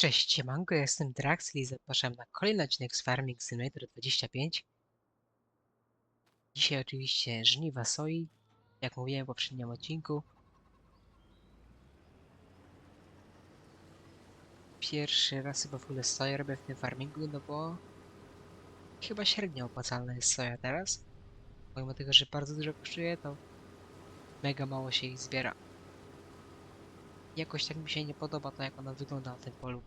Cześć, siemanko, ja jestem Drax i zapraszam na kolejny odcinek z Farming Simulator 25. Dzisiaj oczywiście żniwa soi, jak mówiłem w poprzednim odcinku. Pierwszy raz chyba w ogóle soję robię w tym farmingu, no bo chyba średnio opłacalna jest soja teraz. Pomimo tego, że bardzo dużo kosztuje, to mega mało się ich zbiera. Jakoś tak mi się nie podoba to, jak ona wygląda na tym polu.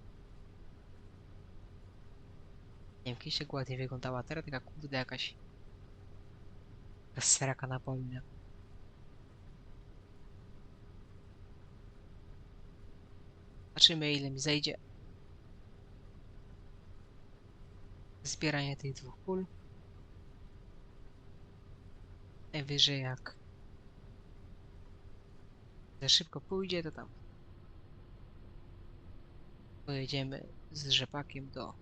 Nie wiem, kiedyś tak ładnie wyglądała, teraz taka kurde jakaś... Taka seraka na polnie. Zobaczymy ile mi zejdzie. Zbieranie tych dwóch pól. Najwyżej jak za szybko pójdzie, to tam pojedziemy z rzepakiem do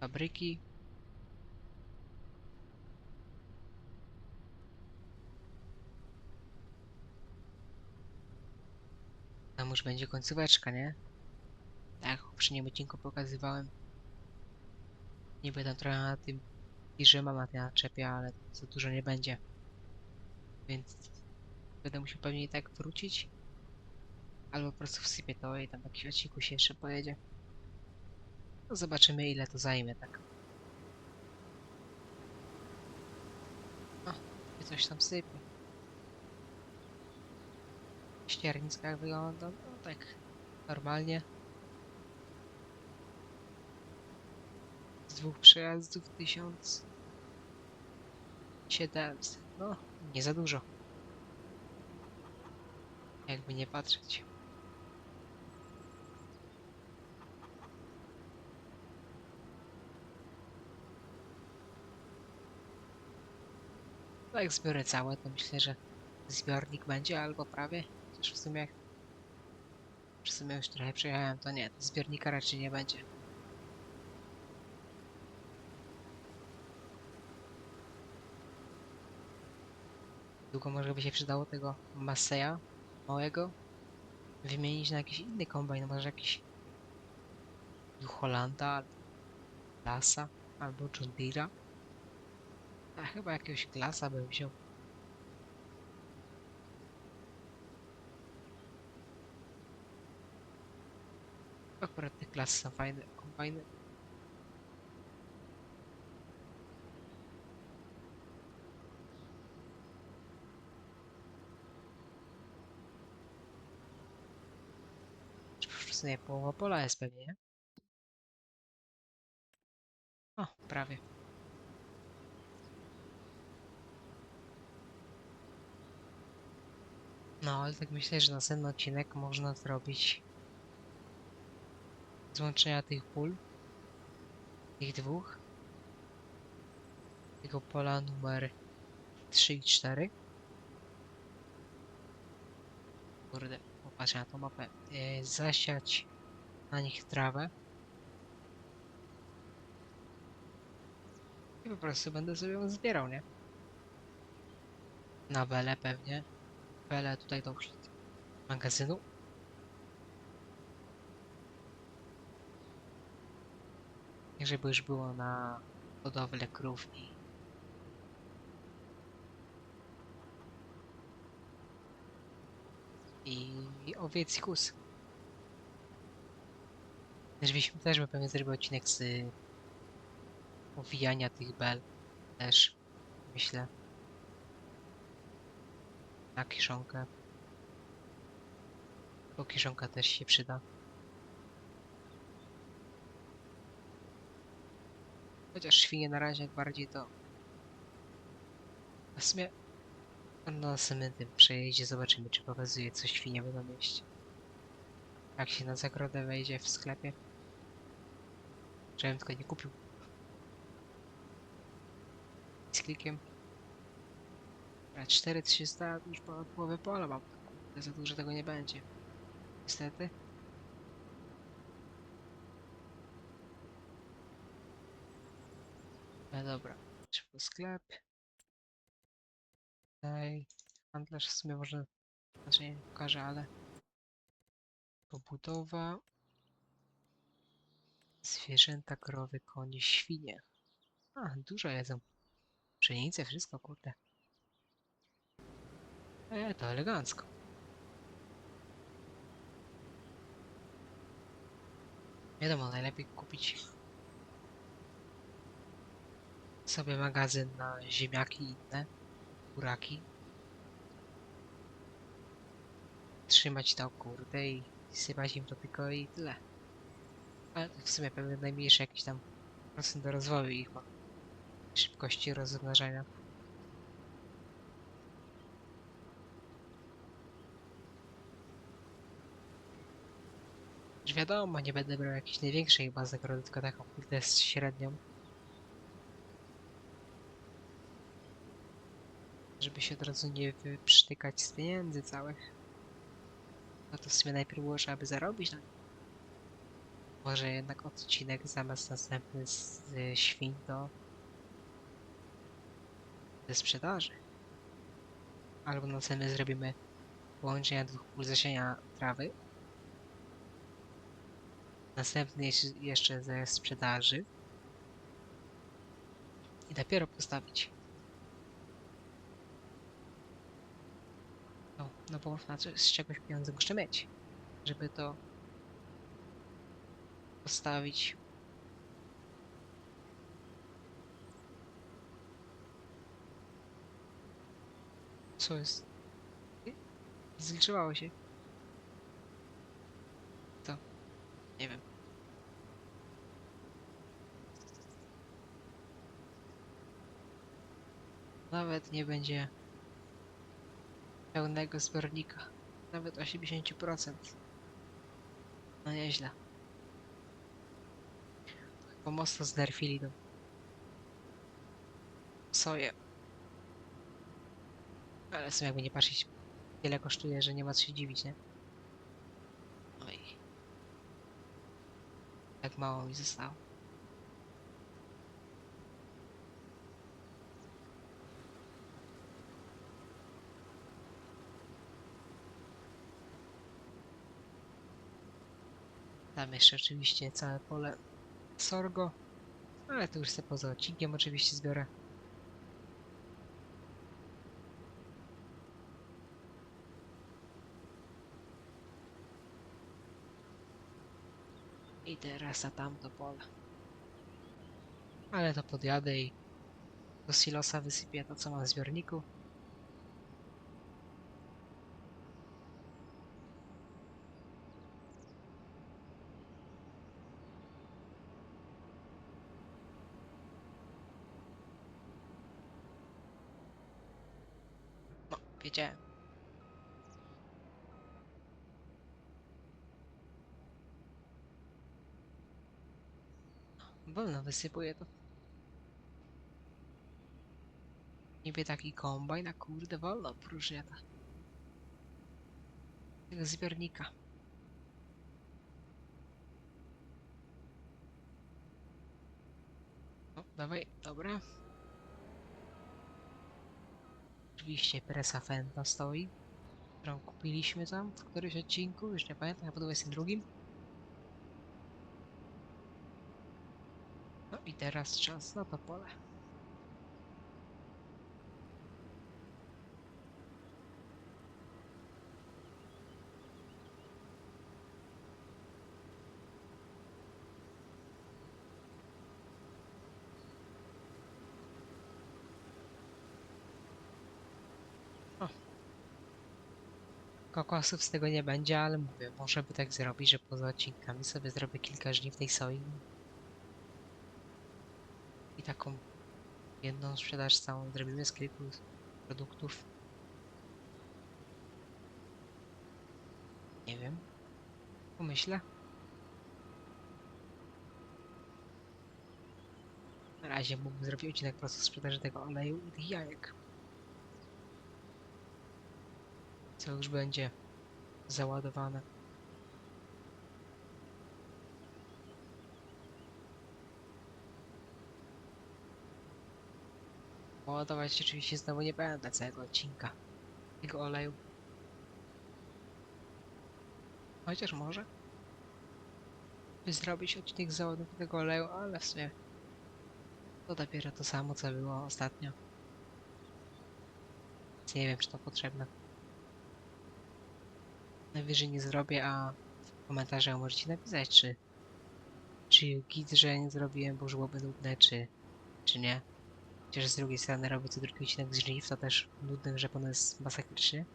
fabryki. Tam już będzie końcóweczka, nie? Tak, w poprzednim odcinku pokazywałem. Niby tam trochę na tym piże mam na tej naczepie, ale za dużo nie będzie. Więc będę musiał pewnie i tak wrócić. Albo po prostu wsypię to i tam jakiś odcinku się jeszcze pojedzie. Zobaczymy ile to zajmie, tak. O, coś tam sypie. Ścierniska jak wygląda, no tak normalnie. Z dwóch przejazdów tysiąc siedemset. No, nie za dużo. Jakby nie patrzeć. No jak zbiorę całe, to myślę, że zbiornik będzie albo prawie. Chociaż w sumie w sumie już trochę przejechałem, to nie, zbiornika raczej nie będzie. Długo może by się przydało tego Masseya małego wymienić na jakiś inny kombajn, może jakiś New Hollanda, Lasa albo John Deere'a. A chyba jakiegoś klasa bym wziął. Akurat te klasy są fajne, kombajny. W sumie połowa pola jest pewnie, nie? O, prawie. No, ale tak myślę, że następny odcinek można zrobić złączenia tych pól. Tych dwóch. Tego pola numer 3 i 4. Kurde, popatrz na tą mapę. E, zasiać na nich trawę. I po prostu będę sobie ją zbierał, nie? Na belę pewnie. Belę tutaj do magazynu. I żeby już było na hodowlę krów i owiec i kus. Żebyśmy też by pewnie zrobił odcinek z owijania tych bel. Też myślę. Na kiszonkę. Bo kiszonka też się przyda. Chociaż świnie na razie jak bardziej to... W sumie na następnym tym przejeździe zobaczymy, czy pokazuje co świnie będą mieście. Jak się na zagrodę wejdzie w sklepie. Żebym tylko nie kupił. Z klikiem. A 4300 już ponad połowę pola mam. Za dużo tego nie będzie. Niestety. No dobra, szybko sklep. Tutaj handlarz w sumie może, znaczy nie pokażę, ale Pobudowa. Zwierzęta, krowy, konie, świnie. A, dużo jedzą. Pszenicę, wszystko, kurde. E, to elegancko. Wiadomo, najlepiej kupić sobie magazyn na ziemniaki i inne, buraki. Trzymać to kurde i sypać im to tylko i tyle. Ale w sumie pewnie najmniejszy jakiś tam procent do rozwoju ich ma. Szybkości rozmnażania. Wiadomo, nie będę brał jakiejś największej bazy nagrody, tylko taką kurde z średnią. Żeby się od razu nie wyprztykać z pieniędzy całych. No to w sumie najpierw było, żeby zarobić nim. Może jednak odcinek zamiast następny z y, świń to ze sprzedaży. Albo następny zrobimy połączenia dwóch pól zasiania trawy. Następny jeszcze ze sprzedaży. I dopiero postawić. No, no bo z czegoś pieniądze muszę mieć, żeby to postawić. Co jest? Zliczywało się. To. Nie wiem. Nawet nie będzie pełnego zbiornika. Nawet 80%. No nieźle. Chyba mocno znerfili tą soję. Ale sumie jakby nie patrzeć, tyle kosztuje, że nie ma co się dziwić, nie? Oj. Tak mało mi zostało. Tam jeszcze oczywiście całe pole sorgo. Ale to już sobie poza odcinkiem oczywiście zbiorę. I teraz na tamto pole. Ale to podjadę i do silosa wysypię to co mam w zbiorniku. No, wiedziałem. Wolno wysypuję to. Niby taki kombajn, a kurde wolno próżnia ta. Tego zbiornika. No, dawaj, dobra. Oczywiście presa Fenta stoi, którą kupiliśmy tam w którymś odcinku, już nie pamiętam, chyba w 22. No i teraz czas na to pole. O. Kokosów z tego nie będzie, ale mówię, może by tak zrobić, że poza odcinkami sobie zrobię kilka żniw tej soi. I taką jedną sprzedaż całą zrobimy z kilku produktów. Nie wiem. Pomyślę. Na razie mógłbym zrobić odcinek z sprzedaży tego oleju i tych jajek. Co już będzie załadowane. Ładować oczywiście znowu nie będę całego odcinka tego oleju. Chociaż może. By zrobić odcinek z załadunku tego oleju, ale w sumie to dopiero to samo, co było ostatnio. Więc nie wiem, czy to potrzebne. Najwyżej nie zrobię, a w komentarzach możecie napisać, czy czy git, że nie zrobiłem, bo byłoby nudne, czy, czy nie. Chociaż z drugiej strony robię co drugi odcinek z żniw, to też nudny, że on jest masakrycznie.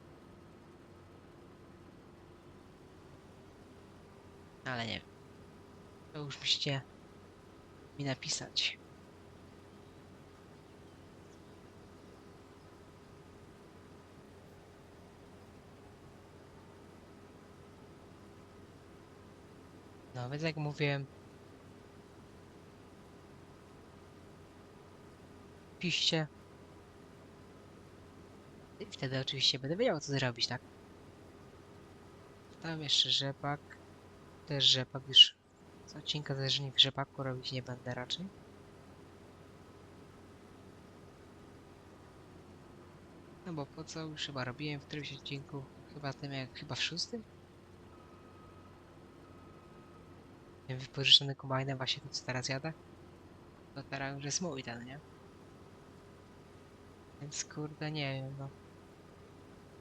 Ale nie. To już musicie mi napisać. No więc jak mówiłem, piście. I wtedy oczywiście będę wiedział co zrobić, tak? Tam jeszcze rzepak. Też rzepak już z odcinka w rzepaku robić nie będę raczej. No bo po co już chyba robiłem w którymś odcinku? Chyba tym jak chyba w szóstym? Tym wypożyczonym kombajnem właśnie to co teraz jadę. To teraz już jest mój ten, nie? Więc kurde nie wiem, no.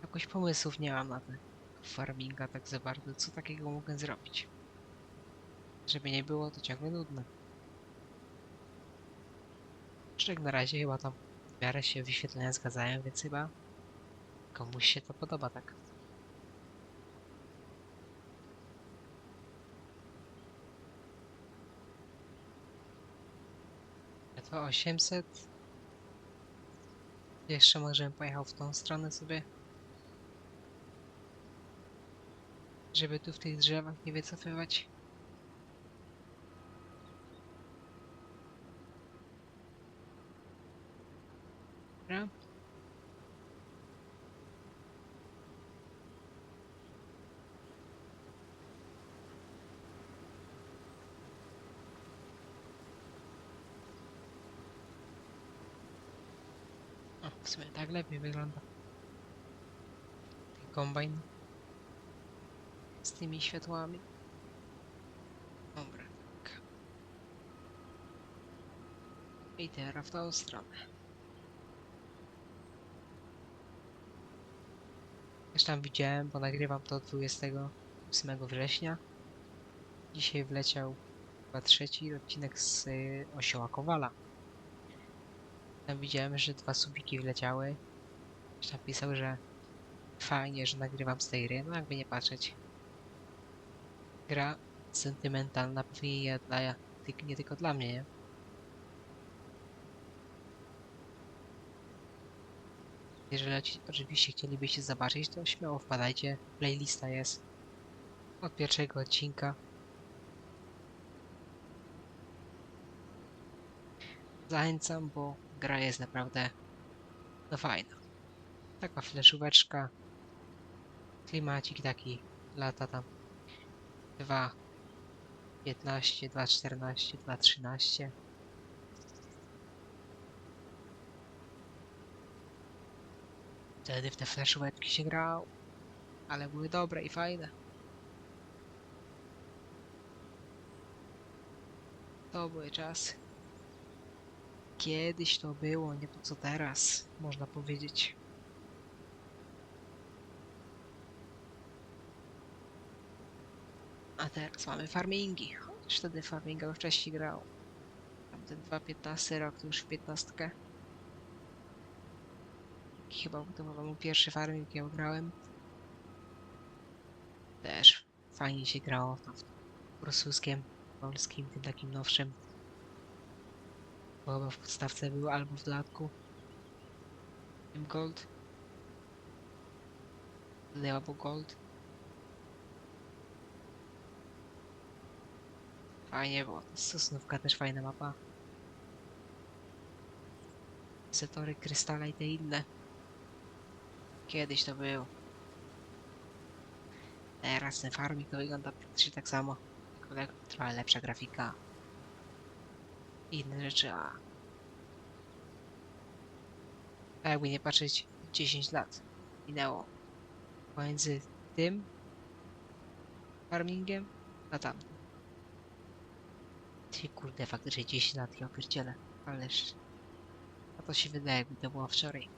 Jakoś pomysłów nie mam na ten farminga tak za bardzo. Co takiego mogę zrobić? Żeby nie było to ciągle nudne. Czy jak na razie chyba tam w miarę się wyświetlenia zgadzają, więc chyba komuś się to podoba tak. To 800 jeszcze może bym pojechał w tą stronę sobie. Żeby tu w tych drzewach nie wycofywać. Dobra. O, w sumie tak lepiej wygląda. Ten kombajn. Z tymi światłami. Dobra, tak. I teraz w tą stronę. Już tam widziałem, bo nagrywam to 28 września. Dzisiaj wleciał chyba trzeci odcinek z y, Osioła Kowala. Tam widziałem, że dwa subiki wleciały. Ktoś tam pisał, że fajnie, że nagrywam z tej no jakby nie patrzeć. Gra sentymentalna pewnie nie, dla, nie tylko dla mnie, nie? Jeżeli oczywiście chcielibyście zobaczyć, to śmiało wpadajcie. Playlista jest od pierwszego odcinka. Zachęcam, bo gra jest naprawdę no fajna. Taka fleszóweczka. Klimacik taki lata tam 2 15, 2 14, 2 13. Wtedy w te fleszóweczki się grał, ale były dobre i fajne. To były czasy. Kiedyś to było, nie to co teraz, można powiedzieć. A teraz mamy farmingi. Chociaż wtedy farminga już wcześniej grał. Tamten 2.15 rok to już w 15. Chyba to był mój pierwszy farming, jakiego grałem. Też fajnie się grało w rosyjskim, polskim, tym takim nowszym. Chyba w podstawce był albo w dodatku. Gold. Albo gold. Fajnie było. Sosnówka też fajna mapa. Setory, krystale i te inne. Kiedyś to było. Teraz ten farming to wygląda praktycznie tak samo. Tylko trochę lepsza grafika. Inne rzeczy, a... a jakby nie patrzeć, 10 lat minęło pomiędzy tym farmingiem na tamtym. Ty kurde, faktycznie 10 lat, ja pierdzielę. Ależ... A to się wydaje, jakby to było wczoraj.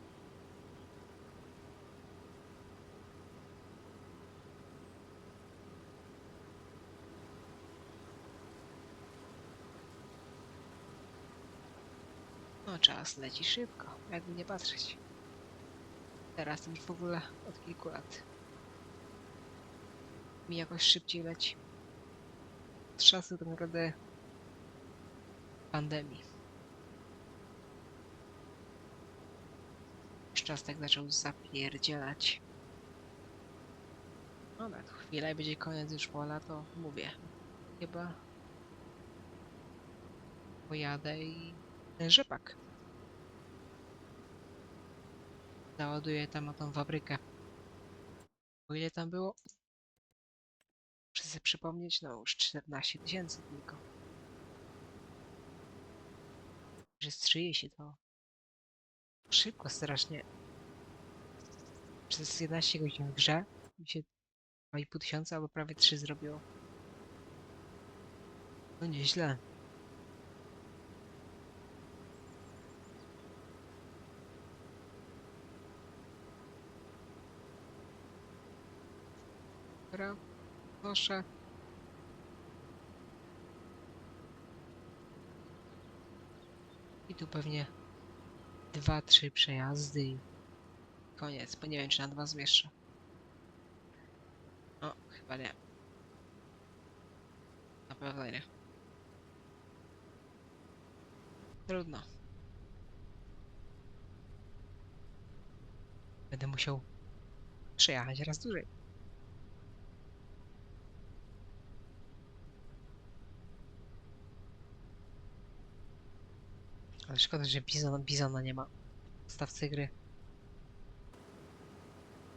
No czas leci szybko, jakby nie patrzeć. Teraz już w ogóle od kilku lat. Mi jakoś szybciej leci. Z czasu tak naprawdę pandemii. Już czas tak zaczął zapierdzielać. Dobra, to chwila i będzie koniec już pola, to mówię. Chyba pojadę i ten rzepak. Załaduję tam o tą fabrykę. O ile tam było? Muszę sobie przypomnieć, no już 14 tysięcy tylko. Że strzyje się to. Szybko strasznie. Przez 11 godzin w grze mi się 2,5 tysiąca albo prawie 3 zrobiło. No nieźle. Dobra, proszę. I tu pewnie dwa, trzy przejazdy i koniec, bo nie wiem czy na dwa zmieszczę. O, chyba nie. Na pewno nie. Trudno. Będę musiał przejechać raz dłużej. Ale szkoda, że Bizona, Bizona nie ma w stawce gry.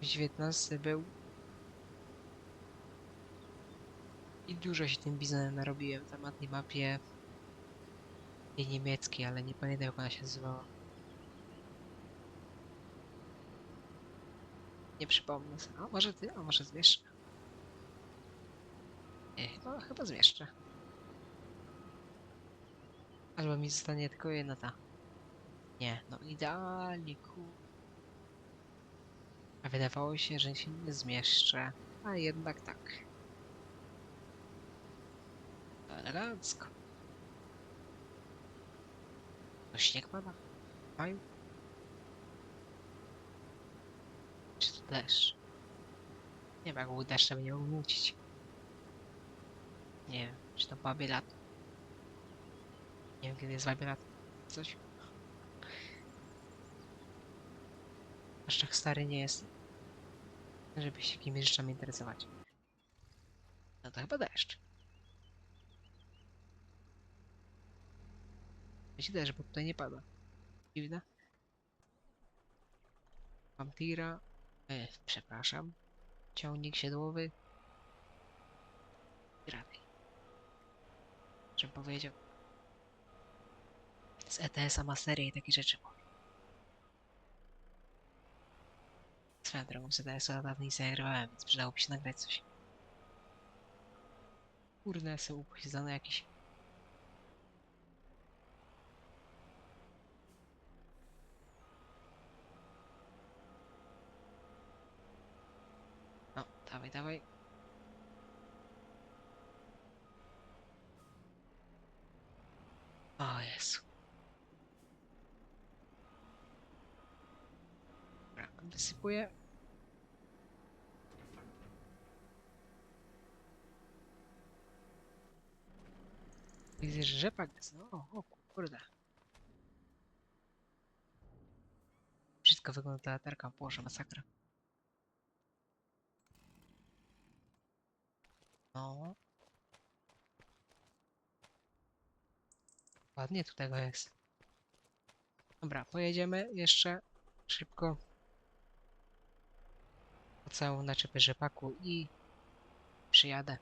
19 był. I dużo się tym Bizonem narobiłem tam na tej mapie. Tej niemieckiej, ale nie pamiętam jak ona się nazywała. Nie przypomnę sobie. A może ty, a może zmieszczę? Nie, chyba, chyba zmieszczę. Albo mi zostanie tylko jedna ta. Nie, no idealnie, ku... A wydawało się, że się nie zmieszczę, a jednak tak. Elegancko. To śnieg pada? Maju? Czy to deszcz? Nie wiem, jak był deszcz, to by nie mógł. Nie wiem, czy to babie lato. Nie wiem, kiedy jest lato. Coś. Aż tak stary nie jest, żeby się jakimiś rzeczami interesować. No to chyba deszcz. Być deszcz, bo tutaj nie pada. Dziwne. Mam tira. E, przepraszam. Ciągnik siedłowy. Grany. Żebym powiedział. Z ETS-a ma serię i takie rzeczy. Swoją drogą z ETS-a dawno nie zagrywałem, więc przydałoby się nagrać coś. Kurde, są upośledzone jakieś. No, dawaj, dawaj. O Jezu. Dobra, wysypuję. Widzę, że rzepak jest. No, o kurde. Wszystko wygląda ta latarka, Boże, masakra. No. Ładnie tu tego jest. Dobra, pojedziemy jeszcze szybko całą naczepę rzepaku i przyjadę.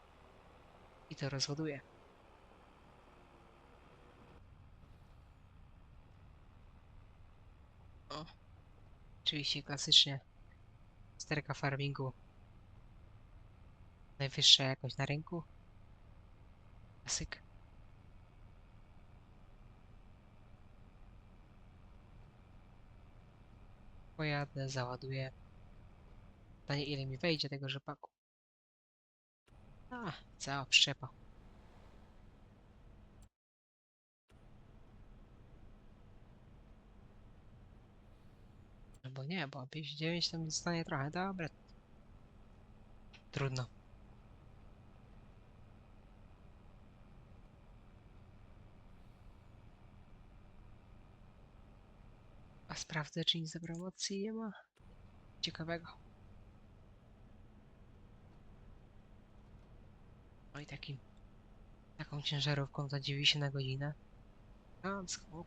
I to rozładuję. O. Oczywiście klasycznie sterka farmingu Najwyższa jakość na rynku. Klasyk. Pojadę, załaduję. Pytanie ile mi wejdzie tego rzepaku. A, cała przyczepa. Albo nie, bo 59 to mi zostanie trochę. Dobra. Trudno. A sprawdzę, czy nic do promocji nie ma. Ciekawego. No i takim, taką ciężarówką za 90 na godzinę. A, o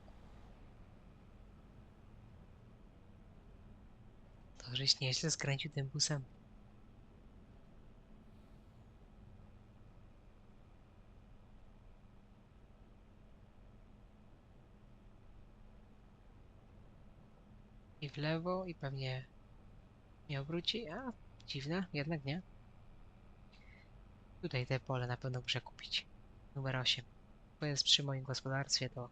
To żeś nieźle skręcił tym busem. I w lewo i pewnie nie obróci, a dziwne, jednak nie. Tutaj te pole na pewno muszę kupić. Numer 8. To jest przy moim gospodarstwie, to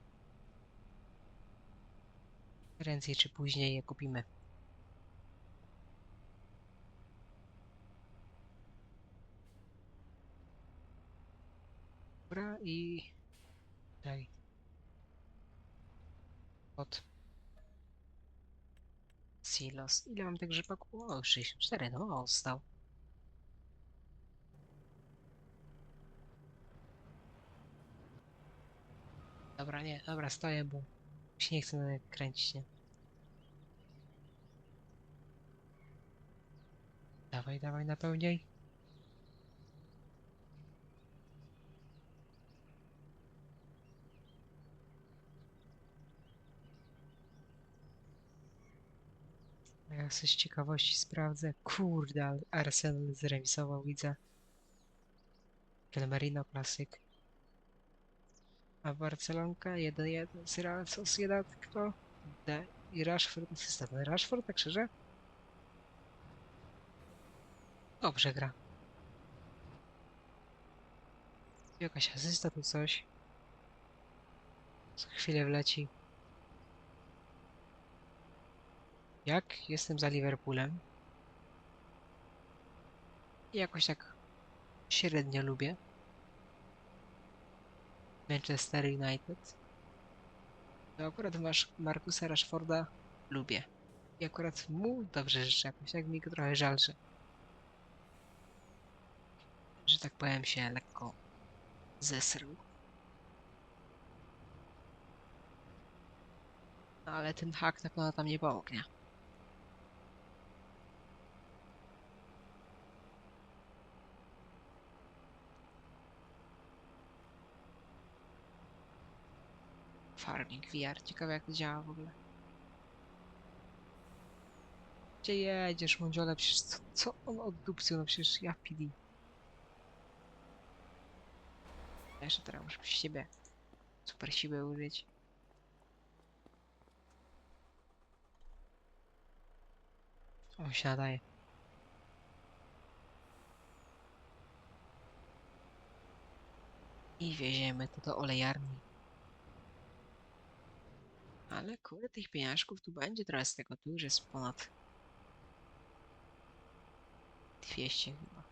prędzej czy później je kupimy. Dobra i tutaj od silos. Ile mam tych rzepaku? O, 64, no mało stał. Dobra, nie, dobra, stoję, bo się nie chcę kręcić, nie? Dawaj, dawaj, napełniaj. Ja z ciekawości sprawdzę. Kurde, Arsenal zremisował, widzę. El Merino klasyk. A Barcelonka 1-1 z Real Sociedad kto? D. I Rashford asysta. Ten Rashford tak szczerze? Dobrze gra. Jakaś asysta tu coś. Co chwilę wleci. Jak jestem za Liverpoolem. I jakoś tak średnio lubię. Manchester United. To akurat masz Markusa Rashforda lubię. I akurat mu dobrze życzę jakoś, jak mi go trochę żal, że, że tak powiem się lekko zesrył. No, ale ten hak na pewno tam nie pomógł, nie? Farming VR, ciekawe jak to działa w ogóle. Gdzie jedziesz, Mondziole? Przecież co, co on oddupcył? No przecież ja PD. Jeszcze teraz muszę przy siebie super siłę użyć. On się nadaje. I wieziemy to do olejarni. Ale kurde, tych pieniążków tu będzie trochę z tego. Tu już jest ponad 200 chyba.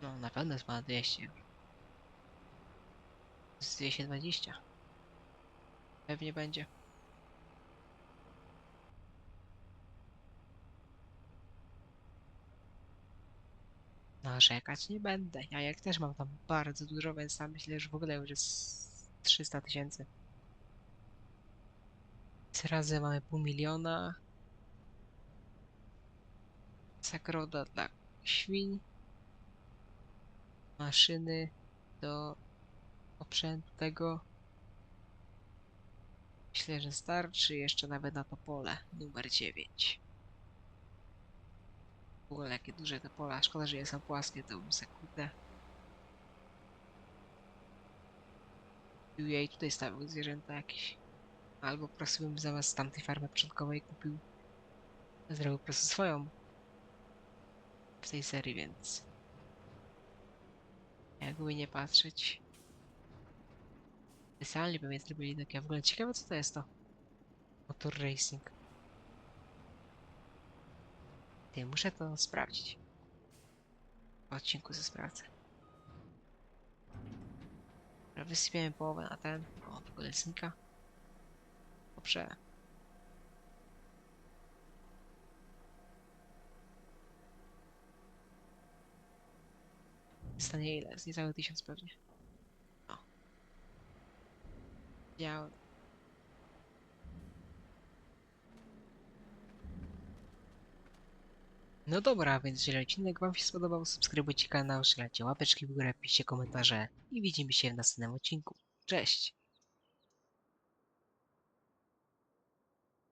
No, na pewno jest ponad 200 już. Z 220. Pewnie będzie. Narzekać nie będę. Ja jak też mam tam bardzo dużo, więc tam myślę, że w ogóle już jest 300 tysięcy. Razy mamy pół miliona. Zagroda dla świń. Maszyny do oprzętu tego. Myślę, że starczy jeszcze nawet na to pole numer 9. W ogóle jakie duże te pola. Szkoda, że je są płaskie, to bym se kurde. jej tutaj stawił zwierzęta jakieś. Albo po prostu bym zamiast tamtej farmy początkowej kupił. Zrobił po prostu swoją. w tej serii, więc jakby nie patrzeć. Specjalnie pewnie zrobili takie w ogóle ciekawe co to jest to. Motor Racing. Ty, muszę to sprawdzić. W odcinku ze sprawdzę. Wysypiemy połowę na ten. O, synka. Dobrze. Stanie ile? Z niecały tysiąc pewnie. O. Dział. No dobra, więc jeżeli odcinek Wam się spodobał, subskrybujcie kanał, szlecie łapeczki w górę, piszcie komentarze i widzimy się w następnym odcinku. Cześć!